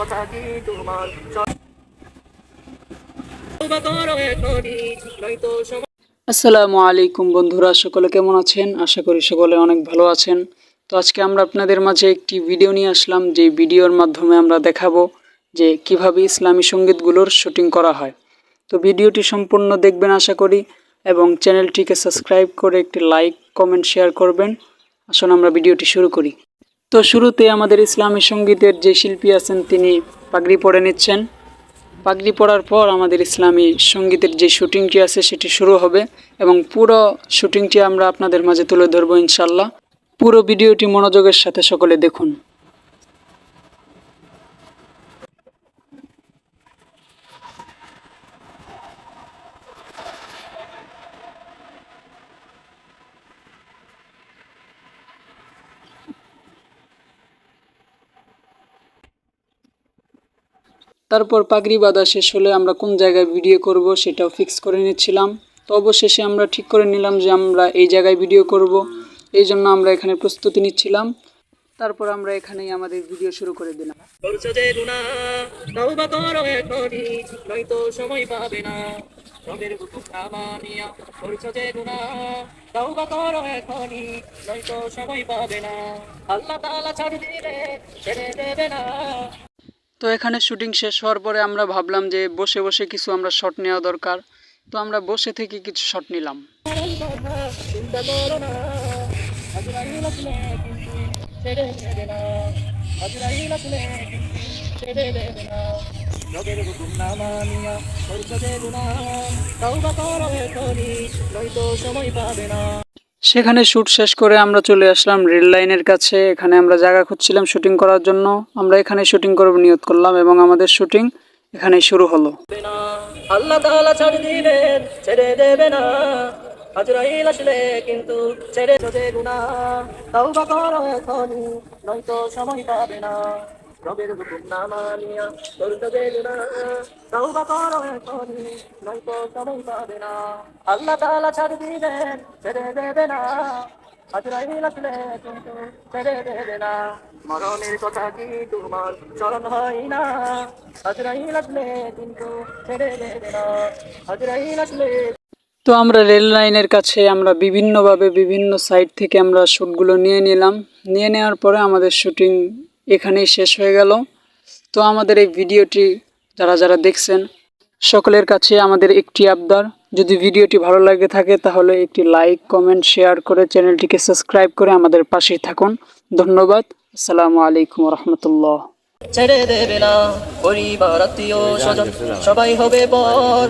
কথা আসসালামু আলাইকুম বন্ধুরা, সকলে কেমন আছেন? আশা করি সকলে অনেক ভালো আছেন। তো আজকে আমরা আপনাদের মাঝে একটি ভিডিও নিয়ে আসলাম যে ভিডিওর মাধ্যমে আমরা দেখাবো যে কীভাবে ইসলামী সঙ্গীতগুলোর শুটিং করা হয়। তো ভিডিওটি সম্পূর্ণ দেখবেন, আশা করি, এবং চ্যানেলটিকে সাবস্ক্রাইব করে একটি লাইক কমেন্ট শেয়ার করবেন। আসুন আমরা ভিডিওটি শুরু করি। তো শুরুতে আমাদের ইসলামী সঙ্গীতের যে শিল্পী আছেন তিনি পাগড়ি পরে নিচ্ছেন। পাগড়ি পরার পর আমাদের ইসলামী সঙ্গীতের যে শুটিংটি আছে সেটি শুরু হবে এবং পুরো শুটিংটি আমরা আপনাদের মাঝে তুলে ধরবো ইনশাল্লাহ পুরো ভিডিওটি মনোযোগের সাথে সকলে দেখুন। তারপর পাগড়ি বাঁধা শেষ হলে আমরা কোন জায়গায় ভিডিও করব সেটাও ফিক্স করে নিচ্ছিলাম। তো অবশেষে আমরা ঠিক করে নিলাম যে আমরা এই জায়গায় ভিডিও করব। এই জন্য আমরা এখানে প্রস্তুতি নিচ্ছিলাম। তারপর আমরা এখানেই আমাদের ভিডিও শুরু করে দিলাম। পাবে না। না। আল্লাহ দিলে ছেড়ে দেবে না। তো এখানে শুটিং শেষ হওয়ার পরে আমরা ভাবলাম যে বসে বসে কিছু আমরা শট নেওয়া দরকার। তো আমরা বসে থেকে কিছু শট নিলাম। সময় পাবে না। সেখানে শ্যুট শেষ করে আমরা চলে আসলাম রেল লাইনের কাছে। এখানে আমরা জায়গা খুঁজছিলাম শুটিং করার জন্য। আমরা এখানে শুটিং করব নিয়ত করলাম এবং আমাদের শুটিং এখানেই শুরু হলো। কিন্তু ছাড় কিন্তু মরণের কথা কি তোমার হয় না আজরাইল আসলে কিন্তু ছেড়ে দেবে না তো আমরা রেল লাইনের কাছে আমরা বিভিন্নভাবে বিভিন্ন সাইড থেকে আমরা শ্যুটগুলো নিয়ে নিলাম। নিয়ে নেওয়ার পরে আমাদের শুটিং এখানেই শেষ হয়ে গেল। তো আমাদের এই ভিডিওটি যারা যারা দেখছেন, সকলের কাছে আমাদের একটি আবদার। যদি ভিডিওটি ভালো লাগে থাকে, তাহলে একটি লাইক, কমেন্ট, শেয়ার করে চ্যানেলটিকে সাবস্ক্রাইব করে আমাদের পাশেই থাকুন। ধন্যবাদ। আসসালামু আলাইকুম রহমতুল্লাহ ছেড়ে দেবে না পরিবার, আত্মীয় স্বজন, সবাই হবে পর